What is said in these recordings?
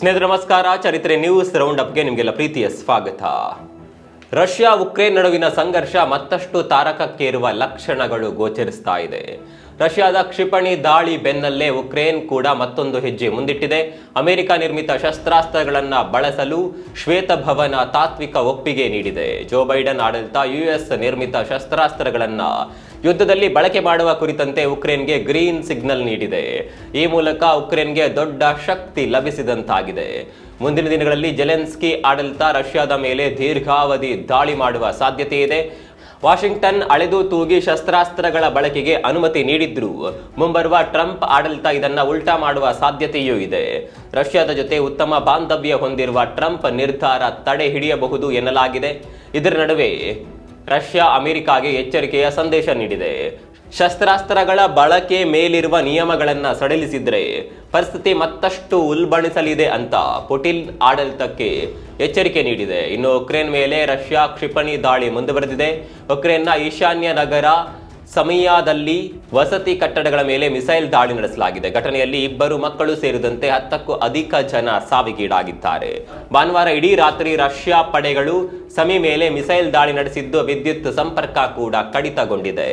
ಸ್ನೇಹಿತರೆ ನಮಸ್ಕಾರ. ಚರಿತ್ರೆ ನ್ಯೂಸ್ ರೌಂಡ್ ಅಪ್ಗೆ ನಿಮಗೆಲ್ಲ ಪ್ರೀತಿಯ ಸ್ವಾಗತ. ರಷ್ಯಾ ಉಕ್ರೇನ್ ನಡುವಿನ ಸಂಘರ್ಷ ಮತ್ತಷ್ಟು ತಾರಕಕ್ಕೇರುವ ಲಕ್ಷಣಗಳು ಗೋಚರಿಸ್ತಾ ಇದೆ. ರಷ್ಯಾದ ಕ್ಷಿಪಣಿ ದಾಳಿ ಬೆನ್ನಲ್ಲೇ ಉಕ್ರೇನ್ ಕೂಡ ಮತ್ತೊಂದು ಹೆಜ್ಜೆ ಮುಂದಿಟ್ಟಿದೆ. ಅಮೆರಿಕ ನಿರ್ಮಿತ ಶಸ್ತ್ರಾಸ್ತ್ರಗಳನ್ನು ಬಳಸಲು ಶ್ವೇತಭವನ ತಾತ್ವಿಕ ಒಪ್ಪಿಗೆ ನೀಡಿದೆ. ಜೋ ಬೈಡನ್ ಆಡಳಿತ ಯುಎಸ್ ನಿರ್ಮಿತ ಶಸ್ತ್ರಾಸ್ತ್ರಗಳನ್ನು ಯುದ್ಧದಲ್ಲಿ ಬಳಕೆ ಮಾಡುವ ಕುರಿತಂತೆ ಉಕ್ರೇನ್ಗೆ ಗ್ರೀನ್ ಸಿಗ್ನಲ್ ನೀಡಿದೆ. ಈ ಮೂಲಕ ಉಕ್ರೇನ್ಗೆ ದೊಡ್ಡ ಶಕ್ತಿ ಲಭಿಸಿದಂತಾಗಿದೆ. ಮುಂದಿನ ದಿನಗಳಲ್ಲಿ ಜೆಲೆನ್ಸ್ಕಿ ಆಡಳಿತ ರಷ್ಯಾದ ಮೇಲೆ ದೀರ್ಘಾವಧಿ ದಾಳಿ ಮಾಡುವ ಸಾಧ್ಯತೆ ಇದೆ. ವಾಷಿಂಗ್ಟನ್ ಅಳೆದು ತೂಗಿ ಶಸ್ತ್ರಾಸ್ತ್ರಗಳ ಬಳಕೆಗೆ ಅನುಮತಿ ನೀಡಿದ್ರು. ಮುಂಬರುವ ಟ್ರಂಪ್ ಆಡಳಿತ ಇದನ್ನು ಉಲ್ಟಾ ಮಾಡುವ ಸಾಧ್ಯತೆಯೂ ಇದೆ. ರಷ್ಯಾದ ಜೊತೆ ಉತ್ತಮ ಬಾಂಧವ್ಯ ಹೊಂದಿರುವ ಟ್ರಂಪ್ ನಿರ್ಧಾರ ತಡೆ ಹಿಡಿಯಬಹುದು ಎನ್ನಲಾಗಿದೆ. ಇದರ ನಡುವೆ ರಷ್ಯಾ ಅಮೆರಿಕಾಗೆ ಎಚ್ಚರಿಕೆಯ ಸಂದೇಶ ನೀಡಿದೆ. ಶಸ್ತ್ರಾಸ್ತ್ರಗಳ ಬಳಕೆ ಮೇಲಿರುವ ನಿಯಮಗಳನ್ನ ಸಡಿಲಿಸಿದ್ರೆ ಪರಿಸ್ಥಿತಿ ಮತ್ತಷ್ಟು ಉಲ್ಬಣಿಸಲಿದೆ ಅಂತ ಪುಟಿನ್ ಆಡಳಿತಕ್ಕೆ ಎಚ್ಚರಿಕೆ ನೀಡಿದೆ. ಇನ್ನು ಉಕ್ರೇನ್ ಮೇಲೆ ರಷ್ಯಾ ಕ್ಷಿಪಣಿ ದಾಳಿ ಮುಂದುವರೆದಿದೆ. ಉಕ್ರೇನ್ನ ಈಶಾನ್ಯ ನಗರ ಸಮಿಯಾದಲ್ಲಿ ವಸತಿ ಕಟ್ಟಡಗಳ ಮೇಲೆ ಮಿಸೈಲ್ ದಾಳಿ ನಡೆಸಲಾಗಿದೆ. ಘಟನೆಯಲ್ಲಿ ಇಬ್ಬರು ಮಕ್ಕಳು ಸೇರಿದಂತೆ ಹತ್ತಕ್ಕೂ ಅಧಿಕ ಜನ ಸಾವಿಗೀಡಾಗಿದ್ದಾರೆ. ಭಾನುವಾರ ಇಡೀ ರಾತ್ರಿ ರಷ್ಯಾ ಪಡೆಗಳು ಸಮಿ ಮೇಲೆ ಮಿಸೈಲ್ ದಾಳಿ ನಡೆಸಿದ್ದು, ವಿದ್ಯುತ್ ಸಂಪರ್ಕ ಕೂಡ ಕಡಿತಗೊಂಡಿದೆ.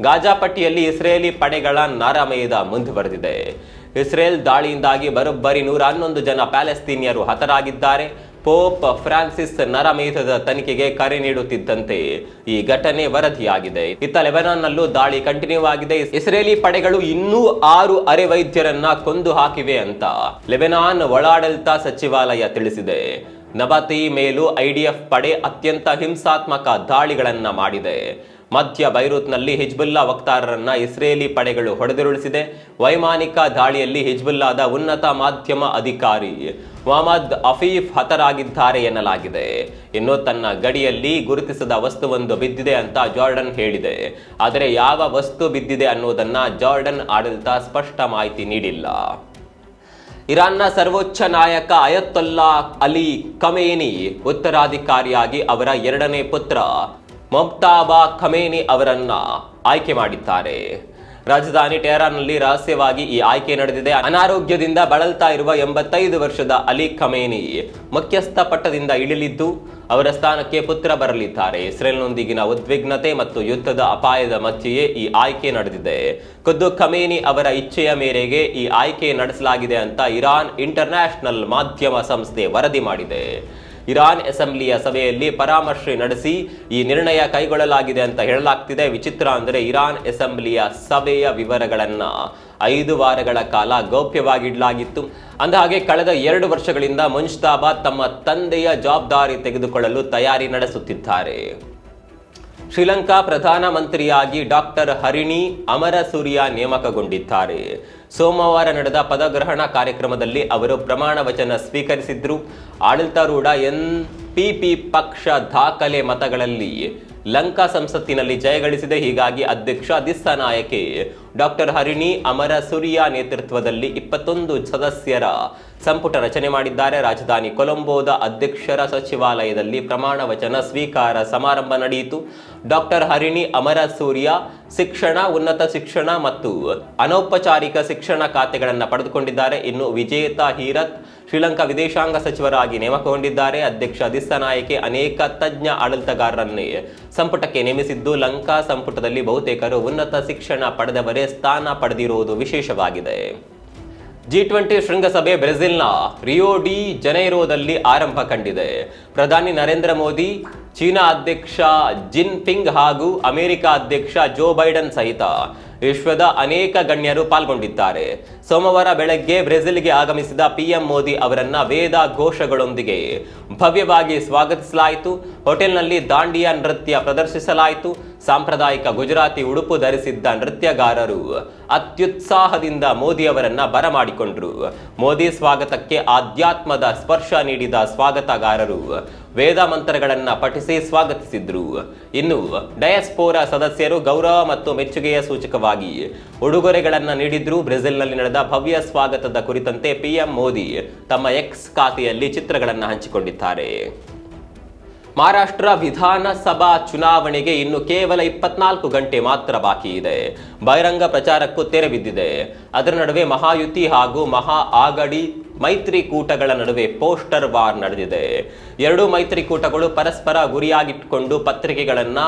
ಗಾಜಾ ಪಟ್ಟಿಯಲ್ಲಿ ಇಸ್ರೇಲಿ ಪಡೆಗಳ ನರಮೇಧ ಮುಂದುವರೆದಿದೆ ಇಸ್ರೇಲ್ ದಾಳಿಯಿಂದಾಗಿ ಬರೋಬ್ಬರಿ ನೂರ ಹನ್ನೊಂದು ಜನ ಪ್ಯಾಲೆಸ್ತೀನಿಯರು ಹತರಾಗಿದ್ದಾರೆ. ಪೋಪ್ ಫ್ರಾನ್ಸಿಸ್ ನರಮೇಧದ ತನಿಖೆಗೆ ಕರೆ ನೀಡುತ್ತಿದ್ದಂತೆ ಈ ಘಟನೆ ವರದಿಯಾಗಿದೆ. ಇತ್ತ ಲೆಬನಾನ್ನಲ್ಲೂ ದಾಳಿ ಕಂಟಿನ್ಯೂ ಆಗಿದೆ. ಇಸ್ರೇಲಿ ಪಡೆಗಳು ಇನ್ನೂ ಆರು ಅರೆ ವೈದ್ಯರನ್ನ ಕೊಂದು ಹಾಕಿವೆ ಅಂತ ಲೆಬನಾನ್ ಒಳಾಡಳಿತ ಸಚಿವಾಲಯ ತಿಳಿಸಿದೆ. ನಬತಿ ಮೇಲೂ ಐಡಿಎಫ್ ಪಡೆ ಅತ್ಯಂತ ಹಿಂಸಾತ್ಮಕ ದಾಳಿಗಳನ್ನ ಮಾಡಿದೆ. ಮಧ್ಯ ಬೈರೂತ್ನಲ್ಲಿ ಹಿಜ್ಬುಲ್ಲಾ ವಕ್ತಾರರನ್ನ ಇಸ್ರೇಲಿ ಪಡೆಗಳು ಹೊಡೆದುರುಳಿಸಿದೆ. ವೈಮಾನಿಕ ದಾಳಿಯಲ್ಲಿ ಹಿಜ್ಬುಲ್ಲಾದ ಉನ್ನತ ಮಾಧ್ಯಮ ಅಧಿಕಾರಿ ಮೊಹಮ್ಮದ್ ಅಫೀಫ್ ಹತರಾಗಿದ್ದಾರೆ ಎನ್ನಲಾಗಿದೆ. ಇನ್ನು ತನ್ನ ಗಡಿಯಲ್ಲಿ ಗುರುತಿಸದ ವಸ್ತುವೊಂದು ಬಿದ್ದಿದೆ ಅಂತ ಜಾರ್ಡನ್ ಹೇಳಿದೆ. ಆದರೆ ಯಾವ ವಸ್ತು ಬಿದ್ದಿದೆ ಅನ್ನೋದನ್ನ ಜಾರ್ಡನ್ ಆಡಳಿತ ಸ್ಪಷ್ಟ ಮಾಹಿತಿ ನೀಡಿಲ್ಲ. ಇರಾನ್ನ ಸರ್ವೋಚ್ಚ ನಾಯಕ ಅಯತ್ತೊಲ್ಲಾ ಅಲಿ ಕಮೇನಿ ಉತ್ತರಾಧಿಕಾರಿಯಾಗಿ ಅವರ ಎರಡನೇ ಪುತ್ರ ಮೊಬ್ತಾಬಾ ಖಮೇನಿ ಅವರನ್ನ ಆಯ್ಕೆ ಮಾಡಿದ್ದಾರೆ. ರಾಜಧಾನಿ ಟೆಹರಾನ್ನಲ್ಲಿ ರಹಸ್ಯವಾಗಿ ಈ ಆಯ್ಕೆ ನಡೆದಿದೆ. ಅನಾರೋಗ್ಯದಿಂದ ಬಳಲ್ತಾ ಇರುವ ಎಂಬತ್ತೈದು ವರ್ಷದ ಅಲಿ ಖಮೇನಿ ಮುಖ್ಯಸ್ಥ ಪಟ್ಟದಿಂದ ಇಳಿಲಿದ್ದು, ಅವರ ಸ್ಥಾನಕ್ಕೆ ಪುತ್ರ ಬರಲಿದ್ದಾರೆ. ಇಸ್ರೇಲ್ನೊಂದಿಗಿನ ಉದ್ವಿಗ್ನತೆ ಮತ್ತು ಯುದ್ಧದ ಅಪಾಯದ ಮಧ್ಯೆಯೇ ಈ ಆಯ್ಕೆ ನಡೆದಿದೆ. ಖುದ್ದು ಖಮೇನಿ ಅವರ ಇಚ್ಛೆಯ ಮೇರೆಗೆ ಈ ಆಯ್ಕೆ ನಡೆಸಲಾಗಿದೆ ಅಂತ ಇರಾನ್ ಇಂಟರ್ನ್ಯಾಷನಲ್ ಮಾಧ್ಯಮ ಸಂಸ್ಥೆ ವರದಿ ಮಾಡಿದೆ. ಇರಾನ್ ಅಸೆಂಬ್ಲಿಯ ಸಭೆಯಲ್ಲಿ ಪರಾಮರ್ಶೆ ನಡೆಸಿ ಈ ನಿರ್ಣಯ ಕೈಗೊಳ್ಳಲಾಗಿದೆ ಅಂತ ಹೇಳಲಾಗ್ತಿದೆ. ವಿಚಿತ್ರ ಅಂದರೆ ಇರಾನ್ ಅಸೆಂಬ್ಲಿಯ ಸಭೆಯ ವಿವರಗಳನ್ನ ಐದು ವಾರಗಳ ಕಾಲ ಗೌಪ್ಯವಾಗಿಡಲಾಗಿತ್ತು. ಅಂದಹಾಗೆ ಕಳೆದ ಎರಡು ವರ್ಷಗಳಿಂದ ಮುನ್ಷ್ತಾಬಾ ತಮ್ಮ ತಂದೆಯ ಜವಾಬ್ದಾರಿ ತೆಗೆದುಕೊಳ್ಳಲು ತಯಾರಿ ನಡೆಸುತ್ತಿದ್ದಾರೆ. ಶ್ರೀಲಂಕಾ ಪ್ರಧಾನಮಂತ್ರಿಯಾಗಿ ಡಾಕ್ಟರ್ ಹರಿಣಿ ಅಮರಸೂರ್ಯ ನೇಮಕಗೊಂಡಿದ್ದಾರೆ. ಸೋಮವಾರ ನಡೆದ ಪದಗ್ರಹಣ ಕಾರ್ಯಕ್ರಮದಲ್ಲಿ ಅವರು ಪ್ರಮಾಣ ವಚನ ಸ್ವೀಕರಿಸಿದ್ರು. ಆಡಳಿತಾರೂಢ ಪಿ ಪಕ್ಷ ದಾಖಲೆ ಮತಗಳಲ್ಲಿ ಲಂಕಾ ಸಂಸತ್ತಿನಲ್ಲಿ ಜಯಗಳಿಸಿದೆ ಹೀಗಾಗಿ ಅಧ್ಯಕ್ಷ ದಿಸ್ಸನಾಯಕೆ ಡಾಕ್ಟರ್ ಹರಿಣಿ ಅಮರ ಸೂರ್ಯ ನೇತೃತ್ವದಲ್ಲಿ ಇಪ್ಪತ್ತೊಂದು ಸದಸ್ಯರ ಸಂಪುಟ ರಚನೆ ಮಾಡಿದ್ದಾರೆ. ರಾಜಧಾನಿ ಕೊಲಂಬೋದ ಅಧ್ಯಕ್ಷರ ಸಚಿವಾಲಯದಲ್ಲಿ ಪ್ರಮಾಣ ವಚನ ಸ್ವೀಕಾರ ಸಮಾರಂಭ ನಡೆಯಿತು. ಡಾಕ್ಟರ್ ಹರಿಣಿ ಅಮರ ಸೂರ್ಯ ಶಿಕ್ಷಣ, ಉನ್ನತ ಶಿಕ್ಷಣ ಮತ್ತು ಅನೌಪಚಾರಿಕ ಶಿಕ್ಷಣ ಖಾತೆಗಳನ್ನು ಪಡೆದುಕೊಂಡಿದ್ದಾರೆ. ಇನ್ನು ವಿಜೇತ ಹೀರತ್ ಶ್ರೀಲಂಕಾ ವಿದೇಶಾಂಗ ಸಚಿವರಾಗಿ ನೇಮಕಗೊಂಡಿದ್ದಾರೆ. ಅಧ್ಯಕ್ಷ ದಿಸ್ಸನಾಯಕೆ ಅನೇಕ ತಜ್ಞ ಆಡಳಿತಗಾರರನ್ನು ಸಂಪುಟಕ್ಕೆ ನೇಮಿಸಿದ್ದು ಲಂಕಾ ಸಂಪುಟದಲ್ಲಿ ಬಹುತೇಕರು ಉನ್ನತ ಶಿಕ್ಷಣ ಪಡೆದವರೇ ಸ್ಥಾನ ಪಡೆದಿರುವುದು ವಿಶೇಷವಾಗಿದೆ. ಜಿ ಟ್ವೆಂಟಿ ಶೃಂಗಸಭೆ ಬ್ರೆಜಿಲ್ನ ರಿಯೋ ಡಿ ಜನೈರೋದಲ್ಲಿ ಆರಂಭ ಕಂಡಿದೆ. ಪ್ರಧಾನಿ ನರೇಂದ್ರ ಮೋದಿ, ಚೀನಾ ಅಧ್ಯಕ್ಷ ಜಿನ್ ಪಿಂಗ್ ಹಾಗೂ ಅಮೆರಿಕ ಅಧ್ಯಕ್ಷ ಜೋ ಬೈಡನ್ ಸಹಿತ ವಿಶ್ವದ ಅನೇಕ ಗಣ್ಯರು ಪಾಲ್ಗೊಂಡಿದ್ದಾರೆ. ಸೋಮವಾರ ಬೆಳಗ್ಗೆ ಬ್ರೆಜಿಲ್ಗೆ ಆಗಮಿಸಿದ ಪಿಎಂ ಮೋದಿ ಅವರನ್ನ ವೇದ ಘೋಷಗಳೊಂದಿಗೆ ಭವ್ಯವಾಗಿ ಸ್ವಾಗತಿಸಲಾಯಿತು. ಹೋಟೆಲ್ನಲ್ಲಿ ದಾಂಡಿಯಾ ನೃತ್ಯ ಪ್ರದರ್ಶಿಸಲಾಯಿತು. ಸಾಂಪ್ರದಾಯಿಕ ಗುಜರಾತಿ ಉಡುಪು ಧರಿಸಿದ್ದ ನೃತ್ಯಗಾರರು ಅತ್ಯುತ್ಸಾಹದಿಂದ ಮೋದಿಯವರನ್ನ ಬರಮಾಡಿಕೊಂಡ್ರು. ಮೋದಿ ಸ್ವಾಗತಕ್ಕೆ ಆಧ್ಯಾತ್ಮದ ಸ್ಪರ್ಶ ನೀಡಿದ ಸ್ವಾಗತಗಾರರು ವೇದ ಮಂತ್ರಗಳನ್ನ ಪಠಿಸಿ ಸ್ವಾಗತಿಸಿದ್ರು. ಇನ್ನು ಡಯಸ್ಪೋರಾ ಸದಸ್ಯರು ಗೌರವ ಮತ್ತು ಮೆಚ್ಚುಗೆಯ ಸೂಚಕವಾಗಿ ಉಡುಗೊರೆಗಳನ್ನ ನೀಡಿದ್ರು. ಬ್ರೆಜಿಲ್ನಲ್ಲಿ ನಡೆದ ಭವ್ಯ ಸ್ವಾಗತದ ಕುರಿತಂತೆ ಪಿಎಂ ಮೋದಿ ತಮ್ಮ ಎಕ್ಸ್ ಖಾತೆಯಲ್ಲಿ ಚಿತ್ರಗಳನ್ನು ಹಂಚಿಕೊಂಡಿದ್ದಾರೆ. ಮಹಾರಾಷ್ಟ್ರ ವಿಧಾನಸಭಾ ಚುನಾವಣೆಗೆ ಇನ್ನು ಕೇವಲ ಇಪ್ಪತ್ನಾಲ್ಕು ಗಂಟೆ ಮಾತ್ರ ಬಾಕಿ ಇದೆ. ಬಹಿರಂಗ ಪ್ರಚಾರಕ್ಕೂ ತೆರೆ ಬಿದ್ದಿದೆ. ಅದರ ನಡುವೆ ಮಹಾಯುತಿ ಹಾಗೂ ಮಹಾ ಆಗಡಿ ಮೈತ್ರಿಕೂಟಗಳ ನಡುವೆ ಪೋಸ್ಟರ್ ವಾರ್ ನಡೆದಿದೆ. ಎರಡೂ ಮೈತ್ರಿಕೂಟಗಳು ಪರಸ್ಪರ ಗುರಿಯಾಗಿಟ್ಟುಕೊಂಡು ಪತ್ರಿಕೆಗಳನ್ನ,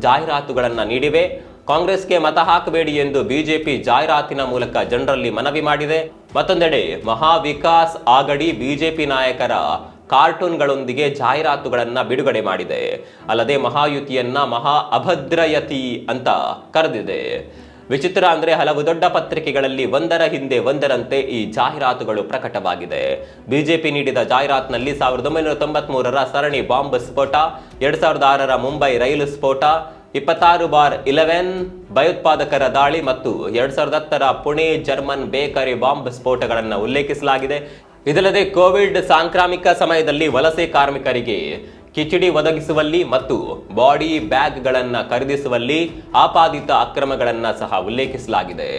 ಜಾಹೀರಾತುಗಳನ್ನ ನೀಡಿವೆ. ಕಾಂಗ್ರೆಸ್ಗೆ ಮತ ಹಾಕಬೇಡಿ ಎಂದು ಬಿಜೆಪಿ ಜಾಹೀರಾತಿನ ಮೂಲಕ ಜನರಲ್ಲಿ ಮನವಿ ಮಾಡಿದೆ. ಮತ್ತೊಂದೆಡೆ ಮಹಾವಿಕಾಸ್ ಆಗಡಿ ಬಿಜೆಪಿ ನಾಯಕರ ಕಾರ್ಟೂನ್ಗಳೊಂದಿಗೆ ಜಾಹೀರಾತುಗಳನ್ನು ಬಿಡುಗಡೆ ಮಾಡಿದೆ. ಅಲ್ಲದೆ ಮಹಾಯುತಿಯನ್ನ ಮಹಾ ಅಭದ್ರಯತಿ ಅಂತ ಕರೆದಿದೆ. ವಿಚಿತ್ರ ಅಂದರೆ ಹಲವು ದೊಡ್ಡ ಪತ್ರಿಕೆಗಳಲ್ಲಿ ಒಂದರ ಹಿಂದೆ ಒಂದರಂತೆ ಈ ಜಾಹೀರಾತುಗಳು ಪ್ರಕಟವಾಗಿದೆ. ಬಿಜೆಪಿ ನೀಡಿದ ಜಾಹೀರಾತಿನಲ್ಲಿ ಸಾವಿರದ ಒಂಬೈನೂರ ತೊಂಬತ್ ಮೂರರ ಸರಣಿ ಬಾಂಬ್ ಸ್ಫೋಟ, ಎರಡ್ ಸಾವಿರದ ಆರರ ಮುಂಬೈ ರೈಲು ಸ್ಫೋಟ, ಇಪ್ಪತ್ತಾರು ಬಾರ್ ಇಲೆವೆನ್ ಭಯೋತ್ಪಾದಕರ ದಾಳಿ ಮತ್ತು ಎರಡ್ ಸಾವಿರದ ಹತ್ತರ ಪುಣೆ ಜರ್ಮನ್ ಬೇಕರಿ ಬಾಂಬ್ ಸ್ಫೋಟಗಳನ್ನು ಉಲ್ಲೇಖಿಸಲಾಗಿದೆ. ಇದಲ್ಲದೆ ಕೋವಿಡ್ ಸಾಂಕ್ರಾಮಿಕ ಸಮಯದಲ್ಲಿ ವಲಸೆ ಕಾರ್ಮಿಕರಿಗೆ ಕಿಚಡಿ ಒದಗಿಸುವಲ್ಲಿ ಮತ್ತು ಬಾಡಿ ಬ್ಯಾಗ್ಗಳನ್ನು ಖರೀದಿಸುವಲ್ಲಿ ಆಪಾದಿತ ಅಕ್ರಮಗಳನ್ನು ಸಹ ಉಲ್ಲೇಖಿಸಲಾಗಿದೆ.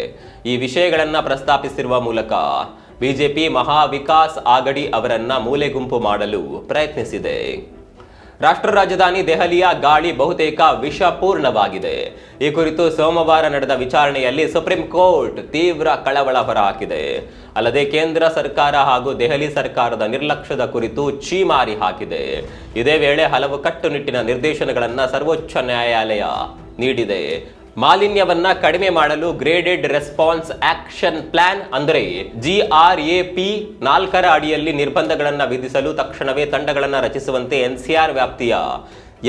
ಈ ವಿಷಯಗಳನ್ನು ಪ್ರಸ್ತಾಪಿಸಿರುವ ಮೂಲಕ ಬಿಜೆಪಿ ಮಹಾವಿಕಾಸ್ ಆಗಡಿ ಅವರನ್ನು ಮೂಲೆಗುಂಪು ಮಾಡಲು ಪ್ರಯತ್ನಿಸಿದೆ. ರಾಷ್ಟ್ರ ರಾಜಧಾನಿ ದೆಹಲಿಯ ಗಾಳಿ ಬಹುತೇಕ ವಿಷಪೂರ್ಣವಾಗಿದೆ. ಈ ಕುರಿತು ಸೋಮವಾರ ನಡೆದ ವಿಚಾರಣೆಯಲ್ಲಿ ಸುಪ್ರೀಂ ಕೋರ್ಟ್ ತೀವ್ರ ಕಳವಳ ಹೊರಹಾಕಿದೆ. ಅಲ್ಲದೆ ಕೇಂದ್ರ ಸರ್ಕಾರ ಹಾಗೂ ದೆಹಲಿ ಸರ್ಕಾರದ ನಿರ್ಲಕ್ಷ್ಯದ ಕುರಿತು ಛೀಮಾರಿ ಹಾಕಿದೆ. ಇದೇ ವೇಳೆ ಹಲವು ಕಟ್ಟುನಿಟ್ಟಿನ ನಿರ್ದೇಶನಗಳನ್ನು ಸರ್ವೋಚ್ಚ ನ್ಯಾಯಾಲಯ ನೀಡಿದೆ. ಮಾಲಿನ್ಯವನ್ನ ಕಡಿಮೆ ಮಾಡಲು ಗ್ರೇಡೆಡ್ ರೆಸ್ಪಾನ್ಸ್ ಆಕ್ಷನ್ ಪ್ಲಾನ್ ಅಂದರೆ ಜಿ ಆರ್ ಎ ಪಿ ನಾಲ್ಕರ ಅಡಿಯಲ್ಲಿ ನಿರ್ಬಂಧಗಳನ್ನು ವಿಧಿಸಲು ತಕ್ಷಣವೇ ತಂಡಗಳನ್ನು ರಚಿಸುವಂತೆ ಎನ್ಸಿಆರ್ ವ್ಯಾಪ್ತಿಯ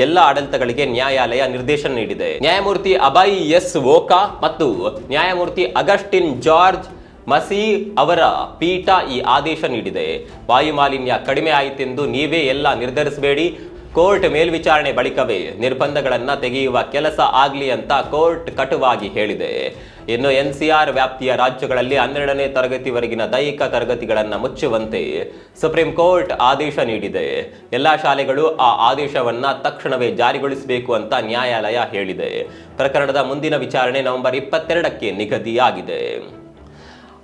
ಎಲ್ಲ ಆಡಳಿತಗಳಿಗೆ ನ್ಯಾಯಾಲಯ ನಿರ್ದೇಶನ ನೀಡಿದೆ. ನ್ಯಾಯಮೂರ್ತಿ ಅಬಾಯಿ ಎಸ್ ವೋಕಾ ಮತ್ತು ನ್ಯಾಯಮೂರ್ತಿ ಅಗಸ್ಟಿನ್ ಜಾರ್ಜ್ ಮಸಿ ಅವರ ಪೀಠ ಈ ಆದೇಶ ನೀಡಿದೆ. ವಾಯುಮಾಲಿನ್ಯ ಕಡಿಮೆ ಆಯಿತೆಂದು ನೀವೇ ಎಲ್ಲ ನಿರ್ಧರಿಸಬೇಡಿ. ಕೋರ್ಟ್ ಮೇಲ್ವಿಚಾರಣೆ ಬಳಿಕವೇ ನಿರ್ಬಂಧಗಳನ್ನ ತೆಗೆಯುವ ಕೆಲಸ ಆಗಲಿ ಅಂತ ಕೋರ್ಟ್ ಕಟುವಾಗಿ ಹೇಳಿದೆ. ಇನ್ನು ಎನ್ಸಿಆರ್ ವ್ಯಾಪ್ತಿಯ ರಾಜ್ಯಗಳಲ್ಲಿ ಹನ್ನೆರಡನೇ ತರಗತಿವರೆಗಿನ ದೈಹಿಕ ತರಗತಿಗಳನ್ನ ಮುಚ್ಚುವಂತೆ ಸುಪ್ರೀಂ ಕೋರ್ಟ್ ಆದೇಶ ನೀಡಿದೆ. ಎಲ್ಲಾ ಶಾಲೆಗಳು ಆ ಆದೇಶವನ್ನ ತಕ್ಷಣವೇ ಜಾರಿಗೊಳಿಸಬೇಕು ಅಂತ ನ್ಯಾಯಾಲಯ ಹೇಳಿದೆ. ಪ್ರಕರಣದ ಮುಂದಿನ ವಿಚಾರಣೆ ನವೆಂಬರ್ ಇಪ್ಪತ್ತೆರಡಕ್ಕೆ ನಿಗದಿಯಾಗಿದೆ.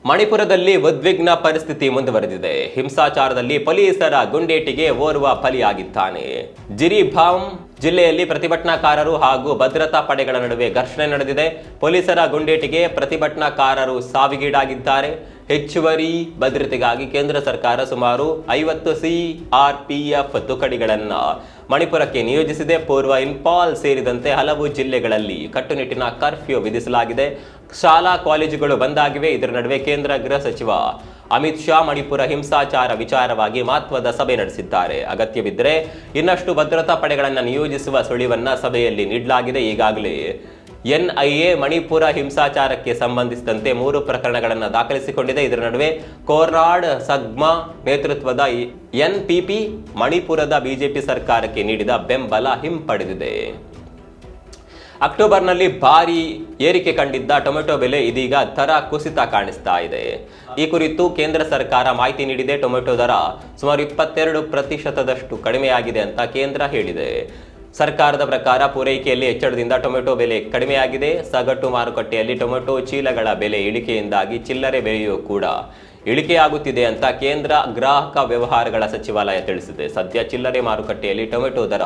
ಮಣಿಪುರದಲ್ಲಿ ಉದ್ವಿಗ್ನ ಪರಿಸ್ಥಿತಿ ಮುಂದುವರೆದಿದೆ. ಹಿಂಸಾಚಾರದಲ್ಲಿ ಪೊಲೀಸರ ಗುಂಡೇಟಿಗೆ ಓರ್ವ ಬಲಿಯಾಗಿದ್ದಾನೆ. ಜಿರಿಭಾಮ್ ಜಿಲ್ಲೆಯಲ್ಲಿ ಪ್ರತಿಭಟನಾಕಾರರು ಹಾಗೂ ಭದ್ರತಾ ಪಡೆಗಳ ನಡುವೆ ಘರ್ಷಣೆ ನಡೆದಿದೆ. ಪೊಲೀಸರ ಗುಂಡೇಟಿಗೆ ಪ್ರತಿಭಟನಾಕಾರರು ಸಾವಿಗೀಡಾಗಿದ್ದಾರೆ. ಹೆಚ್ಚುವರಿ ಭದ್ರತೆಗಾಗಿ ಕೇಂದ್ರ ಸರ್ಕಾರ ಸುಮಾರು ಐವತ್ತು ಸಿ ಆರ್ ಪಿ ಎಫ್ ತುಕಡಿಗಳನ್ನು ಮಣಿಪುರಕ್ಕೆ ನಿಯೋಜಿಸಿದೆ. ಪೂರ್ವ ಇಂಪಾಲ್ ಸೇರಿದಂತೆ ಹಲವು ಜಿಲ್ಲೆಗಳಲ್ಲಿ ಕಟ್ಟುನಿಟ್ಟಿನ ಕರ್ಫ್ಯೂ ವಿಧಿಸಲಾಗಿದೆ. ಶಾಲಾ ಕಾಲೇಜುಗಳು ಬಂದಾಗಿವೆ. ಇದರ ನಡುವೆ ಕೇಂದ್ರ ಗೃಹ ಸಚಿವ ಅಮಿತ್ ಶಾ ಮಣಿಪುರ ಹಿಂಸಾಚಾರ ವಿಚಾರವಾಗಿ ಮಹತ್ವದ ಸಭೆ ನಡೆಸಿದ್ದಾರೆ. ಅಗತ್ಯವಿದ್ದರೆ ಇನ್ನಷ್ಟು ಭದ್ರತಾ ಪಡೆಗಳನ್ನು ನಿಯೋಜಿಸುವ ಸುಳಿವನ್ನು ಸಭೆಯಲ್ಲಿ ನೀಡಲಾಗಿದೆ. ಈಗಾಗಲೇ ಎನ್ಐಎ ಮಣಿಪುರ ಹಿಂಸಾಚಾರಕ್ಕೆ ಸಂಬಂಧಿಸಿದಂತೆ ಮೂರು ಪ್ರಕರಣಗಳನ್ನು ದಾಖಲಿಸಿಕೊಂಡಿದೆ. ಇದರ ನಡುವೆ ಕೋರ್ನಾಡ್ ಸಗ್ಮಾ ನೇತೃತ್ವದ ಎನ್ಪಿಪಿ ಮಣಿಪುರದ ಬಿಜೆಪಿ ಸರ್ಕಾರಕ್ಕೆ ನೀಡಿದ ಬೆಂಬಲ ಹಿಂಪಡೆದಿದೆ. ಅಕ್ಟೋಬರ್ನಲ್ಲಿ ಭಾರಿ ಏರಿಕೆ ಕಂಡಿದ್ದ ಟೊಮೆಟೊ ಬೆಲೆ ಇದೀಗ ದರ ಕುಸಿತ ಕಾಣಿಸ್ತಾ ಇದೆ. ಈ ಕುರಿತು ಕೇಂದ್ರ ಸರ್ಕಾರ ಮಾಹಿತಿ ನೀಡಿದೆ. ಟೊಮೆಟೊ ದರ ಸುಮಾರು ಇಪ್ಪತ್ತೆರಡು ಪ್ರತಿಶತದಷ್ಟು ಕಡಿಮೆಯಾಗಿದೆ ಅಂತ ಕೇಂದ್ರ ಹೇಳಿದೆ. ಸರ್ಕಾರದ ಪ್ರಕಾರ ಪೂರೈಕೆಯಲ್ಲಿ ಹೆಚ್ಚಳದಿಂದ ಟೊಮೆಟೊ ಬೆಲೆ ಕಡಿಮೆಯಾಗಿದೆ. ಸಗಟು ಮಾರುಕಟ್ಟೆಯಲ್ಲಿ ಟೊಮೆಟೊ ಚೀಲಗಳ ಬೆಲೆ ಇಳಿಕೆಯಿಂದಾಗಿ ಚಿಲ್ಲರೆ ಬೆಲೆಯೂ ಕೂಡ ಇಳಿಕೆಯಾಗುತ್ತಿದೆ ಅಂತ ಕೇಂದ್ರ ಗ್ರಾಹಕ ವ್ಯವಹಾರಗಳ ಸಚಿವಾಲಯ ತಿಳಿಸಿದೆ. ಸದ್ಯ ಚಿಲ್ಲರೆ ಮಾರುಕಟ್ಟೆಯಲ್ಲಿ ಟೊಮೆಟೊ ದರ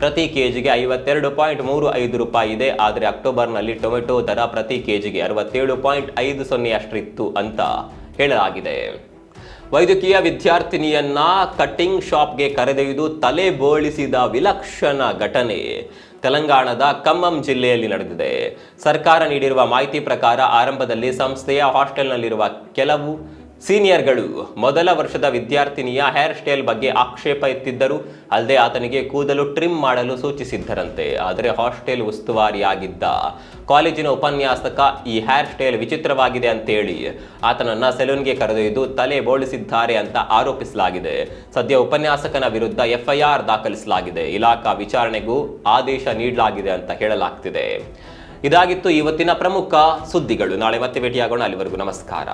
ಪ್ರತಿ ಕೆಜಿಗೆ ಐವತ್ತೆರಡು ಪಾಯಿಂಟ್ ಮೂರು ಐದು ರೂಪಾಯಿ ಇದೆ. ಆದರೆ ಅಕ್ಟೋಬರ್ನಲ್ಲಿ ಟೊಮೆಟೊ ದರ ಪ್ರತಿ ಕೆಜಿಗೆ ಅರವತ್ತೇಳು ಪಾಯಿಂಟ್ ಐದು ಸೊನ್ನೆಯಷ್ಟಿತ್ತು ಅಂತ ಹೇಳಲಾಗಿದೆ. ವೈದ್ಯಕೀಯ ವಿದ್ಯಾರ್ಥಿನಿಯನ್ನ ಕಟ್ಟಿಂಗ್ ಶಾಪ್ಗೆ ಕರೆದೊಯ್ದು ತಲೆ ಬೋಳಿಸಿದ ವಿಲಕ್ಷಣ ಘಟನೆ ತೆಲಂಗಾಣದ ಖಮ್ಮಂ ಜಿಲ್ಲೆಯಲ್ಲಿ ನಡೆದಿದೆ. ಸರ್ಕಾರ ನೀಡಿರುವ ಮಾಹಿತಿ ಪ್ರಕಾರ ಆರಂಭದಲ್ಲಿ ಸಂಸ್ಥೆಯ ಹಾಸ್ಟೆಲ್ನಲ್ಲಿರುವ ಕೆಲವು ಸೀನಿಯರ್ಗಳು ಮೊದಲ ವರ್ಷದ ವಿದ್ಯಾರ್ಥಿನಿಯ ಹೇರ್ ಸ್ಟೈಲ್ ಬಗ್ಗೆ ಆಕ್ಷೇಪ ಎತ್ತಿದ್ದರು. ಅಲ್ಲದೆ ಆತನಿಗೆ ಕೂದಲು ಟ್ರಿಮ್ ಮಾಡಲು ಸೂಚಿಸಿದ್ದರಂತೆ. ಆದರೆ ಹಾಸ್ಟೆಲ್ ಉಸ್ತುವಾರಿಯಾಗಿದ್ದ ಕಾಲೇಜಿನ ಉಪನ್ಯಾಸಕ ಈ ಹೇರ್ ಸ್ಟೈಲ್ ವಿಚಿತ್ರವಾಗಿದೆ ಅಂತೇಳಿ ಆತನನ್ನ ಸೆಲೂನ್ಗೆ ಕರೆದೊಯ್ದು ತಲೆ ಬೋಳಿಸಿದ್ದಾರೆ ಅಂತ ಆರೋಪಿಸಲಾಗಿದೆ. ಸದ್ಯ ಉಪನ್ಯಾಸಕನ ವಿರುದ್ಧ ಎಫ್ಐಆರ್ ದಾಖಲಿಸಲಾಗಿದೆ. ಇಲಾಖಾ ವಿಚಾರಣೆಗೂ ಆದೇಶ ನೀಡಲಾಗಿದೆ ಅಂತ ಹೇಳಲಾಗ್ತಿದೆ. ಇದಾಗಿತ್ತು ಇವತ್ತಿನ ಪ್ರಮುಖ ಸುದ್ದಿಗಳು. ನಾಳೆ ಮತ್ತೆ ಭೇಟಿಯಾಗೋಣ. ಅಲ್ಲಿವರೆಗೂ ನಮಸ್ಕಾರ.